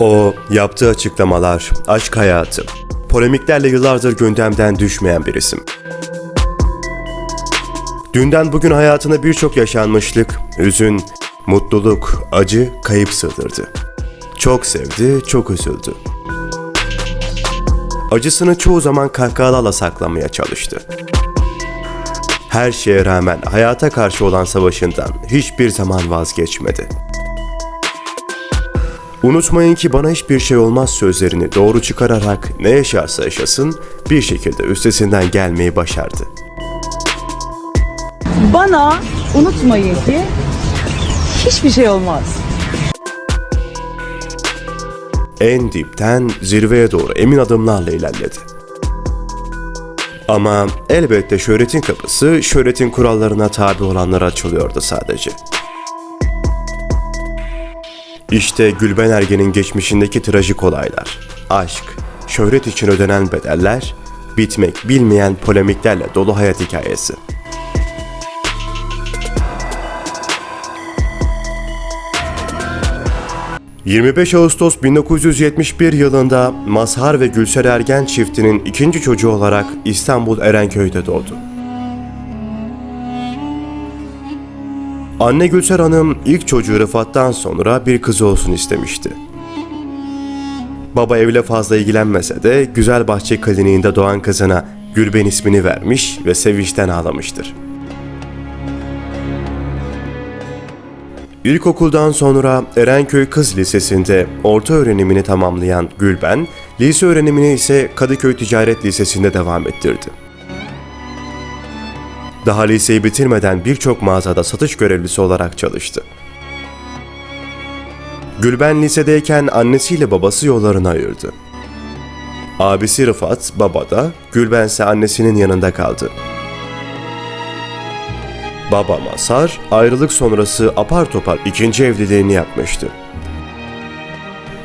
O yaptığı açıklamalar, aşk hayatı, polemiklerle yıllardır gündemden düşmeyen bir isim. Dünden bugün hayatına birçok yaşanmışlık, hüzün, mutluluk, acı, kayıp sığdırdı. Çok sevdi, çok üzüldü. Acısını çoğu zaman kahkahalarla saklamaya çalıştı. Her şeye rağmen hayata karşı olan savaşından hiçbir zaman vazgeçmedi. Unutmayın ki bana hiçbir şey olmaz sözlerini doğru çıkararak ne yaşarsa yaşasın bir şekilde üstesinden gelmeyi başardı. Bana unutmayın ki hiçbir şey olmaz. En dipten zirveye doğru emin adımlarla ilerledi. Ama elbette şöhretin kapısı şöhretin kurallarına tabi olanlara açılıyordu sadece. İşte Gülben Ergen'in geçmişindeki trajik olaylar, aşk, şöhret için ödenen bedeller, bitmek bilmeyen polemiklerle dolu hayat hikayesi. ...25 Ağustos 1971 yılında Mazhar ve Gülser Ergen çiftinin ikinci çocuğu olarak İstanbul Erenköy'de doğdu. Anne Gülser Hanım ilk çocuğu Rıfat'tan sonra bir kızı olsun istemişti. Baba evle fazla ilgilenmese de Güzel Bahçe Kliniğinde doğan kızına Gülben ismini vermiş ve sevinçten ağlamıştır. İlkokuldan sonra Erenköy Kız Lisesi'nde orta öğrenimini tamamlayan Gülben, lise öğrenimini ise Kadıköy Ticaret Lisesi'nde devam ettirdi. Daha liseyi bitirmeden birçok mağazada satış görevlisi olarak çalıştı. Gülben lisedeyken annesiyle babası yollarını ayırdı. Abisi Rıfat babada, Gülben ise annesinin yanında kaldı. Baba Masar ayrılık sonrası apar topar ikinci evliliğini yapmıştı.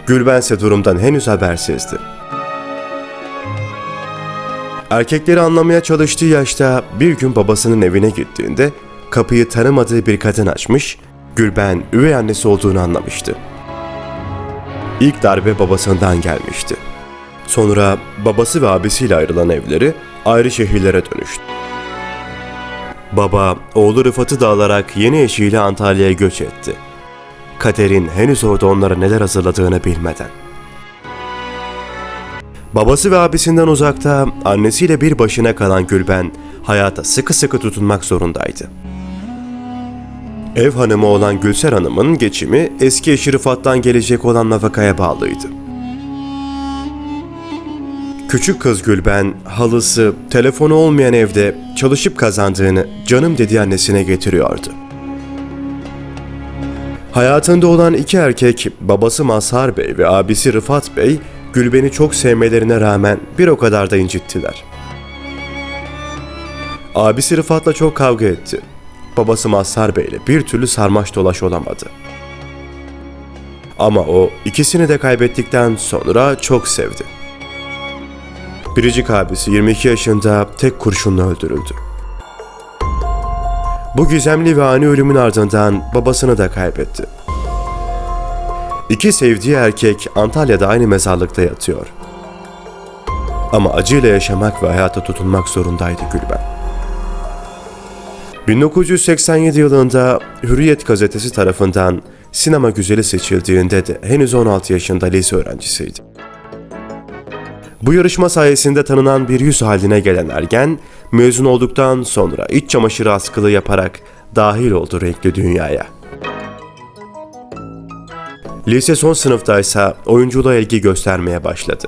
Gülben ise durumdan henüz habersizdi. Erkekleri anlamaya çalıştığı yaşta bir gün babasının evine gittiğinde kapıyı tanımadığı bir kadın açmış, Gülben üvey annesi olduğunu anlamıştı. İlk darbe babasından gelmişti. Sonra babası ve abisiyle ayrılan evleri ayrı şehirlere dönüştü. Baba, oğlu Rıfat'ı da alarak yeni eşiyle Antalya'ya göç etti. Kader'in henüz orada onlara neler hazırladığını bilmeden. Babası ve abisinden uzakta, annesiyle bir başına kalan Gülben, hayata sıkı sıkı tutunmak zorundaydı. Ev hanımı olan Gülser Hanım'ın geçimi eski eşi Rıfat'tan gelecek olan nafakaya bağlıydı. Küçük kız Gülben, halısı, telefonu olmayan evde çalışıp kazandığını canım dediği annesine getiriyordu. Hayatında olan iki erkek, babası Mazhar Bey ve abisi Rıfat Bey, Gülben'i çok sevmelerine rağmen bir o kadar da incittiler. Abisi Rıfat'la çok kavga etti. Babası Mazhar Bey ile bir türlü sarmaş dolaş olamadı. Ama o ikisini de kaybettikten sonra çok sevdi. Biricik abisi 22 yaşında tek kurşunla öldürüldü. Bu gizemli ve ani ölümün ardından babasını da kaybetti. İki sevdiği erkek Antalya'da aynı mezarlıkta yatıyor. Ama acıyla yaşamak ve hayata tutunmak zorundaydı Gülben. 1987 yılında Hürriyet gazetesi tarafından sinema güzeli seçildiğinde de henüz 16 yaşında lise öğrencisiydi. Bu yarışma sayesinde tanınan bir yüz haline gelen Ergen, mezun olduktan sonra iç çamaşırı askılı yaparak dahil oldu renkli dünyaya. Lise son sınıftaysa oyunculuğa ilgi göstermeye başladı.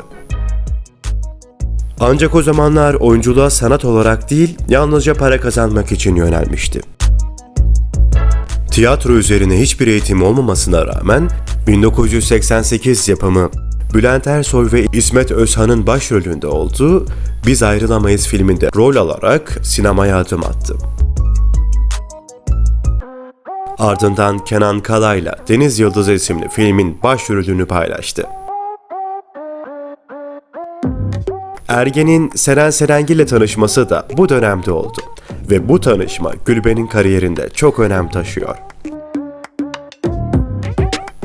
Ancak o zamanlar oyunculuğa sanat olarak değil, yalnızca para kazanmak için yönelmişti. Tiyatro üzerine hiçbir eğitim olmamasına rağmen 1988 yapımı Bülent Ersoy ve İsmet Özhan'ın başrolünde olduğu Biz Ayrılamayız filminde rol alarak sinemaya adım attı. Ardından Kenan Kalay'la Deniz Yıldızı isimli filmin başrolünü paylaştı. Ergen'in Seren Serengil ile tanışması da bu dönemde oldu ve bu tanışma Gülben'in kariyerinde çok önem taşıyor.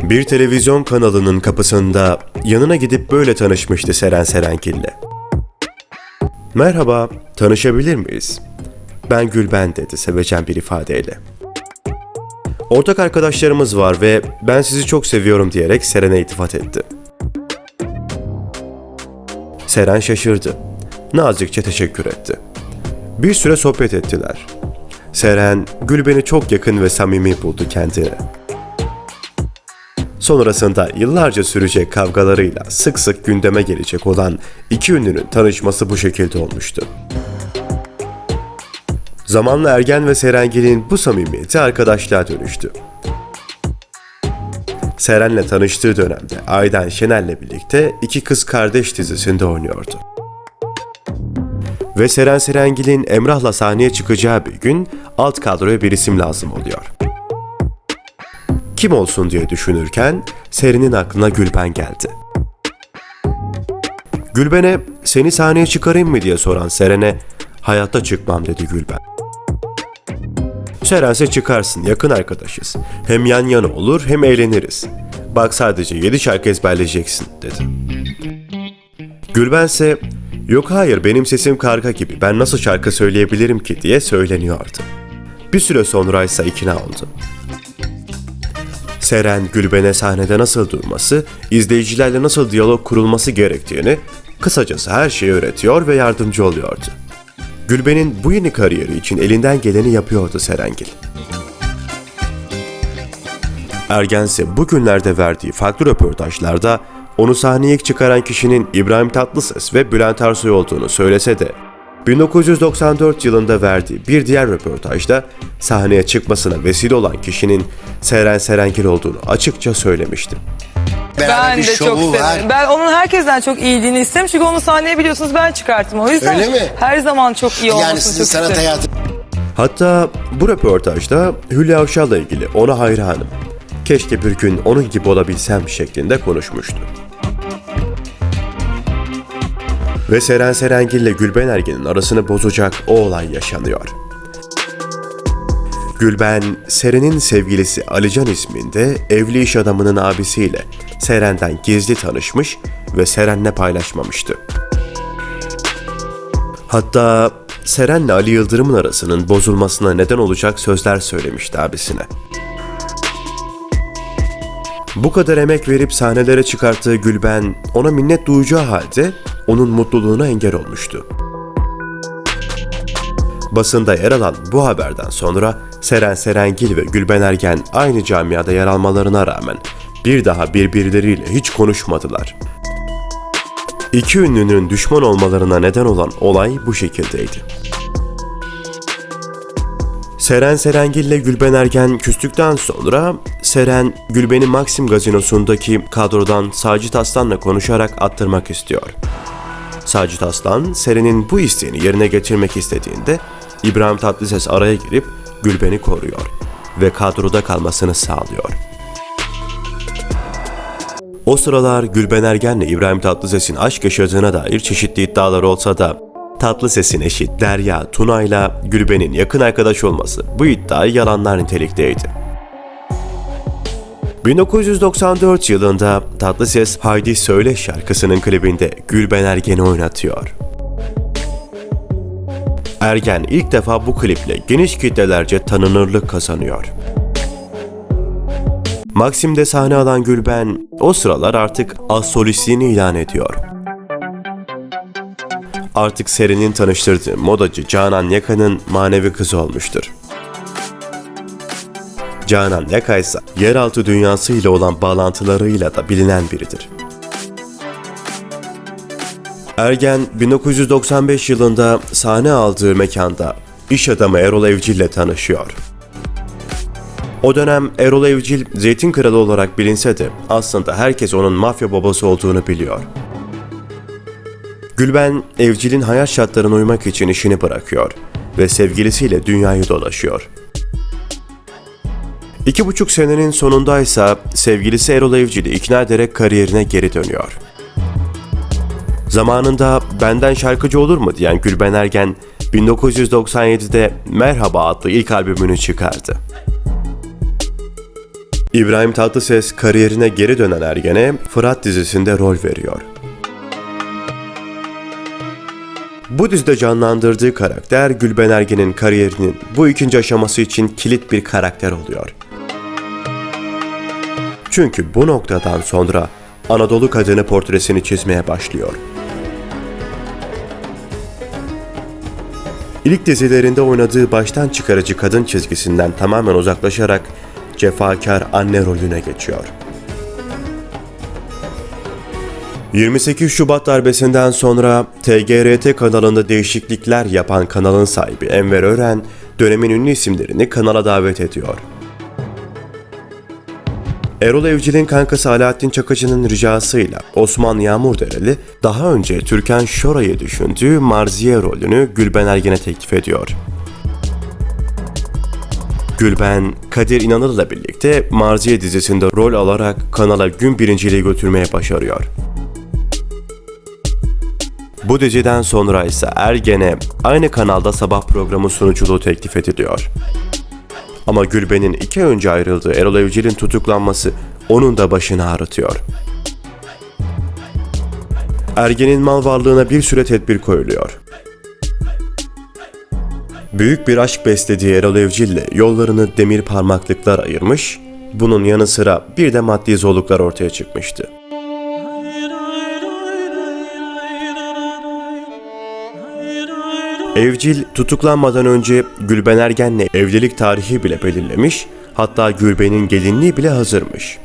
Bir televizyon kanalının kapısında yanına gidip böyle tanışmıştı Seren Serengil'le. Merhaba, tanışabilir miyiz? Ben Gülben dedi sevecen bir ifadeyle. Ortak arkadaşlarımız var ve ben sizi çok seviyorum diyerek Seren'e iltifat etti. Seren şaşırdı. Nazikçe teşekkür etti. Bir süre sohbet ettiler. Seren, Gülben'i çok yakın ve samimi buldu kendine. Sonrasında yıllarca sürecek kavgalarıyla sık sık gündeme gelecek olan iki ünlünün tanışması bu şekilde olmuştu. Zamanla Ergen ve Serengil'in bu samimiyeti arkadaşlığa dönüştü. Seren'le tanıştığı dönemde Aydan Şener'le birlikte iki kız kardeş dizisinde oynuyordu. Ve Seren Serengil'in Emrah'la sahneye çıkacağı bir gün alt kadroya bir isim lazım oluyor. Kim olsun diye düşünürken Seren'in aklına Gülben geldi. Gülben'e seni sahneye çıkarayım mı diye soran Seren'e hayatta çıkmam dedi Gülben. Serense çıkarsın yakın arkadaşız. Hem yan yana olur hem eğleniriz. Bak sadece 7 şarkı ezberleyeceksin dedi. Gülbense yok hayır benim sesim karga gibi ben nasıl şarkı söyleyebilirim ki diye söyleniyordu. Bir süre sonra ise ikna oldu. Seren Gülben'e sahnede nasıl durması, izleyicilerle nasıl diyalog kurulması gerektiğini, kısacası her şeyi öğretiyor ve yardımcı oluyordu. Gülben'in bu yeni kariyeri için elinden geleni yapıyordu Serengil. Ergense bugünlerde verdiği farklı röportajlarda onu sahneye çıkaran kişinin İbrahim Tatlıses ve Bülent Ersoy olduğunu söylese de 1994 yılında verdiği bir diğer röportajda sahneye çıkmasına vesile olan kişinin Seren Serengil olduğunu açıkça söylemişti. Beraber Ben bir de çok şovu var. severim. Ben onun herkesten çok iyiliğini isterim. Çünkü onu sahneye biliyorsunuz ben çıkarttım. O yüzden Öyle mi? her zaman çok iyi olmasını Yani sizin çok sanat isterim. hayatı Hatta bu röportajda Hülya Avşar'la ilgili ona hayranım. Keşke bir gün onun gibi olabilsem şeklinde konuşmuştu. Ve Seren Serengil ile Gülben Ergen'in arasını bozacak o olay yaşanıyor. Gülben, Seren'in sevgilisi Alican isminde evli iş adamının abisiyle Seren'den gizli tanışmış ve Seren'le paylaşmamıştı. Hatta Seren'le Ali Yıldırım'ın arasının bozulmasına neden olacak sözler söylemişti abisine. Bu kadar emek verip sahnelere çıkarttığı Gülben ona minnet duyacağı halde onun mutluluğuna engel olmuştu. Basında yer alan bu haberden sonra Seren Serengil ve Gülben Ergen aynı camiada yer almalarına rağmen bir daha birbirleriyle hiç konuşmadılar. İki ünlünün düşman olmalarına neden olan olay bu şekildeydi. Seren Serengil ile Gülben Ergen küstükten sonra Seren, Gülben'i Maxim gazinosundaki kadrodan Sacit Aslan'la konuşarak attırmak istiyor. Sacit Aslan, Seren'in bu isteğini yerine getirmek istediğinde İbrahim Tatlıses araya girip Gülben'i koruyor ve kadroda kalmasını sağlıyor. O sıralar Gülben Ergen'le İbrahim Tatlıses'in aşk yaşadığına dair çeşitli iddialar olsa da Tatlıses'in eşi Derya Tuna'yla Gülben'in yakın arkadaş olması bu iddiayı yalanlar nitelikteydi. 1994 yılında Tatlıses Haydi Söyle şarkısının klibinde Gülben Ergen'i oynatıyor. Ergen ilk defa bu kliple geniş kitlelerce tanınırlık kazanıyor. Maxim'de sahne alan Gülben o sıralar artık az solistliğini ilan ediyor. Artık Seren'in tanıştırdığı modacı Canan Yaka'nın manevi kızı olmuştur. Canan Yaka ise yeraltı dünyası ile olan bağlantılarıyla da bilinen biridir. Ergen 1995 yılında sahne aldığı mekanda iş adamı Erol Evcil ile tanışıyor. O dönem Erol Evcil zeytin kralı olarak bilinse de aslında herkes onun mafya babası olduğunu biliyor. Gülben, Evcil'in hayat şartlarına uymak için işini bırakıyor ve sevgilisiyle dünyayı dolaşıyor. İki buçuk senenin sonunda ise sevgilisi Erol Evcil'i ikna ederek kariyerine geri dönüyor. Zamanında benden şarkıcı olur mu diyen Gülben Ergen 1997'de Merhaba adlı ilk albümünü çıkardı. İbrahim Tatlıses kariyerine geri dönen Ergen'e Fırat dizisinde rol veriyor. Bu dizide canlandırdığı karakter Gülben Ergen'in kariyerinin bu ikinci aşaması için kilit bir karakter oluyor. Çünkü bu noktadan sonra Anadolu kadını portresini çizmeye başlıyor. İlk dizilerinde oynadığı baştan çıkarıcı kadın çizgisinden tamamen uzaklaşarak cefakar anne rolüne geçiyor. 28 Şubat darbesinden sonra TGRT kanalında değişiklikler yapan kanalın sahibi Enver Ören, dönemin ünlü isimlerini kanala davet ediyor. Erol Evcil'in kankası Alaaddin Çakıcı'nın ricasıyla Osman Yağmurdereli daha önce Türkan Şoray'ı düşündüğü Marziye rolünü Gülben Ergen'e teklif ediyor. Gülben, Kadir İnanır'la birlikte Marziye dizisinde rol alarak kanala gün birinciliği götürmeye başarıyor. Bu diziden sonra ise Ergen'e aynı kanalda sabah programı sunuculuğu teklif ediliyor. Ama Gülben'in iki önce ayrıldığı Erol Evcil'in tutuklanması onun da başını ağrıtıyor. Ergen'in mal varlığına bir süre tedbir koyuluyor. Büyük bir aşk beslediği Erol Evcil'le yollarını demir parmaklıklar ayırmış, bunun yanı sıra bir de maddi zorluklar ortaya çıkmıştı. Evcil tutuklanmadan önce Gülben Ergen'le evlilik tarihi bile belirlemiş, hatta Gülben'in gelinliği bile hazırmış.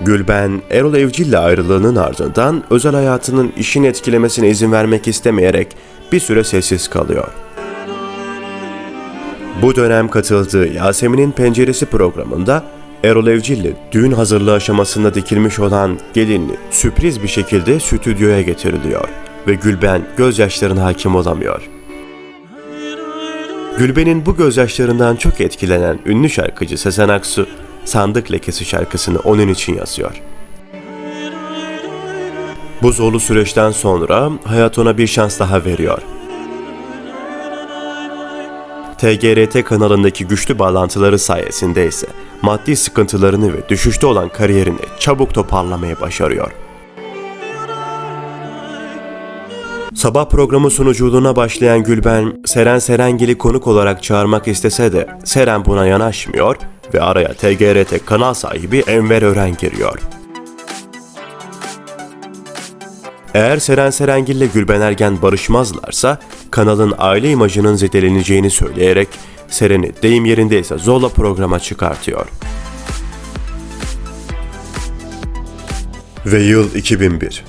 Gülben, Erol Evcil'le ayrılığının ardından özel hayatının işini etkilemesine izin vermek istemeyerek bir süre sessiz kalıyor. Bu dönem katıldığı Yasemin'in Penceresi programında Erol Evcil'le düğün hazırlığı aşamasında dikilmiş olan gelinli sürpriz bir şekilde stüdyoya getiriliyor ve Gülben gözyaşlarına hakim olamıyor. Gülben'in bu gözyaşlarından çok etkilenen ünlü şarkıcı Sezen Aksu, Sandık Lekesi şarkısını onun için yazıyor. Bu zorlu süreçten sonra hayat ona bir şans daha veriyor. TGRT kanalındaki güçlü bağlantıları sayesinde ise maddi sıkıntılarını ve düşüşte olan kariyerini çabuk toparlamaya başarıyor. Sabah programı sunuculuğuna başlayan Gülben, Seren Serengil'i konuk olarak çağırmak istese de Seren buna yanaşmıyor ve araya TGRT kanal sahibi Enver Ören giriyor. Eğer Seren Serengil ile Gülben Ergen barışmazlarsa kanalın aile imajının zedeleneceğini söyleyerek Seren'i deyim yerindeyse zorla programa çıkartıyor. Ve yıl 2001.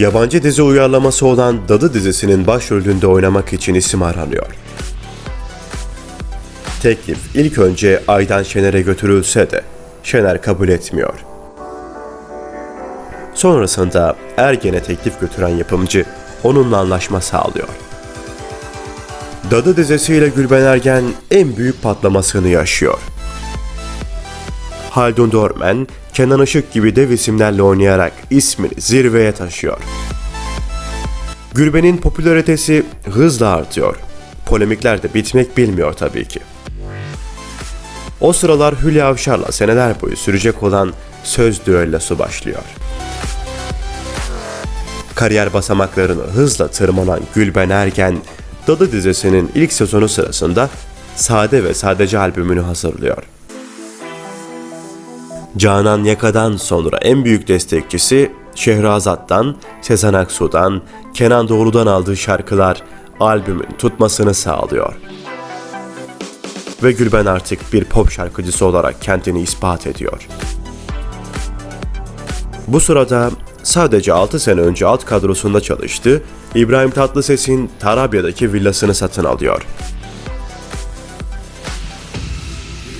Yabancı dizi uyarlaması olan Dadı dizisinin başrolünde oynamak için isim aranıyor. Teklif ilk önce Aydan Şener'e götürülse de Şener kabul etmiyor. Sonrasında Ergen'e teklif götüren yapımcı onunla anlaşma sağlıyor. Dadı dizisiyle Gülben Ergen en büyük patlamasını yaşıyor. Haldun Dorman, Kenan Işık gibi dev isimlerle oynayarak ismini zirveye taşıyor. Gülben'in popülaritesi hızla artıyor. Polemikler de bitmek bilmiyor tabii ki. O sıralar Hülya Avşar'la seneler boyu sürecek olan söz düellosu başlıyor. Kariyer basamaklarını hızla tırmanan Gülben Ergen, Dadı dizisinin ilk sezonu sırasında Sade ve Sadece albümünü hazırlıyor. Canan Yaka'dan sonra en büyük destekçisi Şehrazat'tan, Sezen Aksu'dan, Kenan Doğulu'dan aldığı şarkılar albümün tutmasını sağlıyor. Ve Gülben artık bir pop şarkıcısı olarak kendini ispat ediyor. Bu sırada sadece 6 sene önce alt kadrosunda çalıştı, İbrahim Tatlıses'in Tarabya'daki villasını satın alıyor.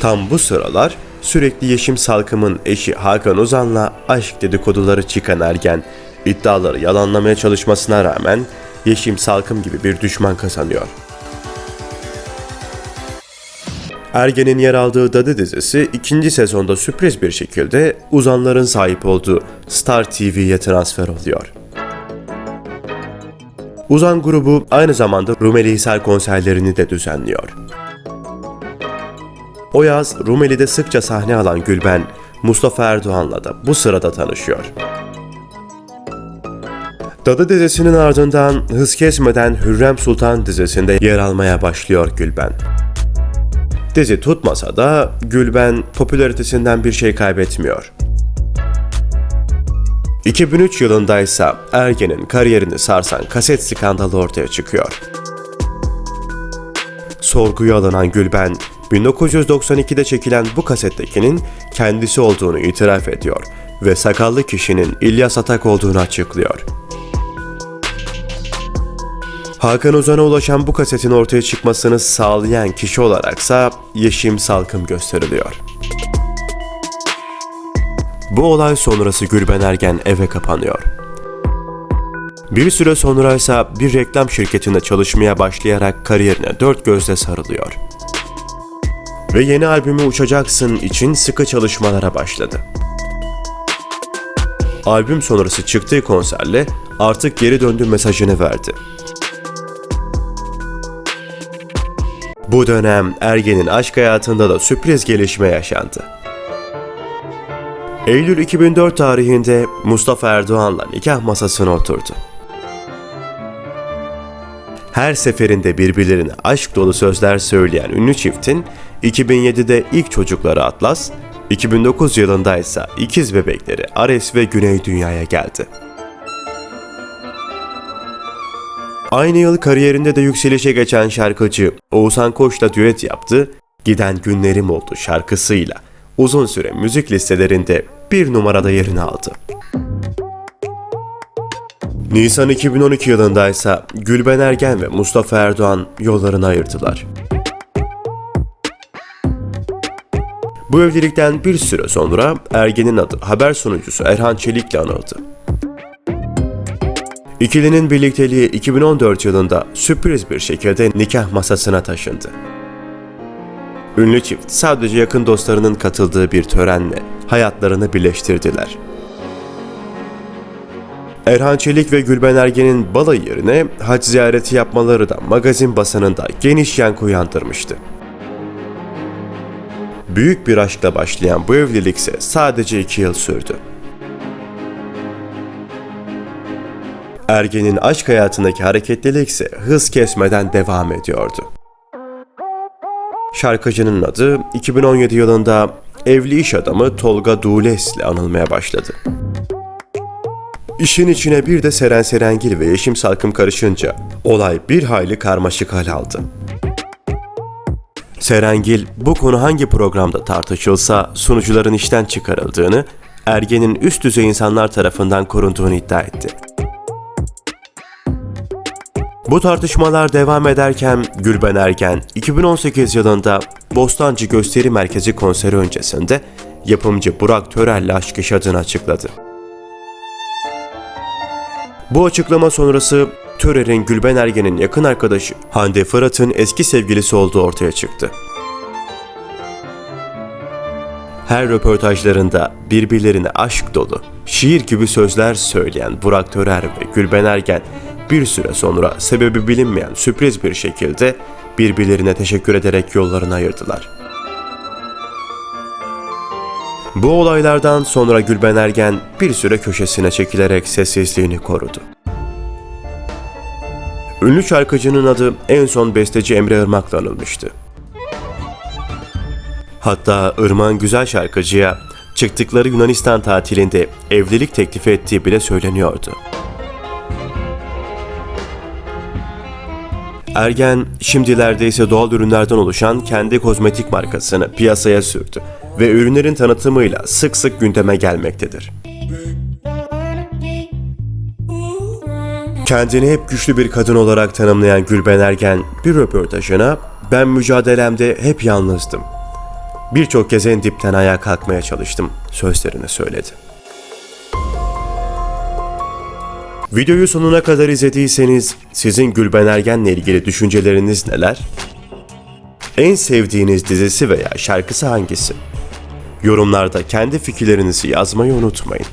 Tam bu sıralar sürekli Yeşim Salkım'ın eşi Hakan Ozan'la aşk dedikoduları çıkan Ergen, iddiaları yalanlamaya çalışmasına rağmen Yeşim Salkım gibi bir düşman kazanıyor. Ergen'in yer aldığı Dadı dizisi ikinci sezonda sürpriz bir şekilde uzanların sahip olduğu Star TV'ye transfer oluyor. Uzan grubu aynı zamanda Rumeli Hisar konserlerini de düzenliyor. O yaz Rumeli'de sıkça sahne alan Gülben, Mustafa Erdoğan'la da bu sırada tanışıyor. Dadı dizisinin ardından hız kesmeden Hürrem Sultan dizisinde yer almaya başlıyor Gülben. Dizi tutmasa da Gülben popülaritesinden bir şey kaybetmiyor. 2003 yılında ise Ergen'in kariyerini sarsan kaset skandalı ortaya çıkıyor. Sorguya alınan Gülben, 1992'de çekilen bu kasettekinin kendisi olduğunu itiraf ediyor ve sakallı kişinin İlyas Atak olduğunu açıklıyor. Hakan Ozan'a ulaşan bu kasetin ortaya çıkmasını sağlayan kişi olaraksa Yeşim Salkım gösteriliyor. Bu olay sonrası Gülben Ergen eve kapanıyor. Bir süre sonra ise bir reklam şirketinde çalışmaya başlayarak kariyerine dört gözle sarılıyor. Ve yeni albümü Uçacaksın için sıkı çalışmalara başladı. Albüm sonrası çıktığı konserle artık geri döndü mesajını verdi. Bu dönem Ergen'in aşk hayatında da sürpriz gelişme yaşandı. Eylül 2004 tarihinde Mustafa Erdoğan'la nikah masasına oturdu. Her seferinde birbirlerine aşk dolu sözler söyleyen ünlü çiftin 2007'de ilk çocukları Atlas, 2009 yılında ise ikiz bebekleri Ares ve Güney dünyaya geldi. Aynı yıl kariyerinde de yükselişe geçen şarkıcı Oğuzhan Koç'la düet yaptı, Giden Günlerim Oldu şarkısıyla uzun süre müzik listelerinde bir numarada yerini aldı. Nisan 2012 yılında ise Gülben Ergen ve Mustafa Erdoğan yollarını ayırdılar. Bu evlilikten bir süre sonra Ergen'in adı haber sunucusu Erhan Çelik'le anıldı. İkilinin birlikteliği 2014 yılında sürpriz bir şekilde nikah masasına taşındı. Ünlü çift sadece yakın dostlarının katıldığı bir törenle hayatlarını birleştirdiler. Erhan Çelik ve Gülben Ergen'in balayı yerine hac ziyareti yapmaları da magazin basınında geniş yankı uyandırmıştı. Büyük bir aşkla başlayan bu evlilik ise sadece iki yıl sürdü. Ergen'in aşk hayatındaki hareketlilik ise hız kesmeden devam ediyordu. Şarkıcının adı 2017 yılında evli iş adamı Tolga Dules ile anılmaya başladı. İşin içine bir de Seren Serengil ve Yeşim Salkım karışınca olay bir hayli karmaşık hal aldı. Serengil bu konu hangi programda tartışılsa sunucuların işten çıkarıldığını, Ergen'in üst düzey insanlar tarafından korunduğunu iddia etti. Bu tartışmalar devam ederken Gülben Ergen 2018 yılında Bostancı Gösteri Merkezi konseri öncesinde yapımcı Burak Törel'le aşk yaşadığını açıkladı. Bu açıklama sonrası Törer'in Gülben Ergen'in yakın arkadaşı Hande Fırat'ın eski sevgilisi olduğu ortaya çıktı. Her röportajlarında birbirlerine aşk dolu, şiir gibi sözler söyleyen Burak Törer ve Gülben Ergen bir süre sonra sebebi bilinmeyen sürpriz bir şekilde birbirlerine teşekkür ederek yollarını ayırdılar. Bu olaylardan sonra Gülben Ergen bir süre köşesine çekilerek sessizliğini korudu. Ünlü şarkıcının adı en son besteci Emre Irmak'la anılmıştı. Hatta Irmak'ın güzel şarkıcıya çıktıkları Yunanistan tatilinde evlilik teklifi ettiği bile söyleniyordu. Ergen şimdilerde ise doğal ürünlerden oluşan kendi kozmetik markasını piyasaya sürdü ve ürünlerin tanıtımıyla sık sık gündeme gelmektedir. Kendini hep güçlü bir kadın olarak tanımlayan Gülben Ergen bir röportajına ben mücadelemde hep yalnızdım. Birçok kez en dipten ayağa kalkmaya çalıştım sözlerini söyledi. Videoyu sonuna kadar izlediyseniz sizin Gülben Ergen'le ilgili düşünceleriniz neler? En sevdiğiniz dizisi veya şarkısı hangisi? Yorumlarda kendi fikirlerinizi yazmayı unutmayın.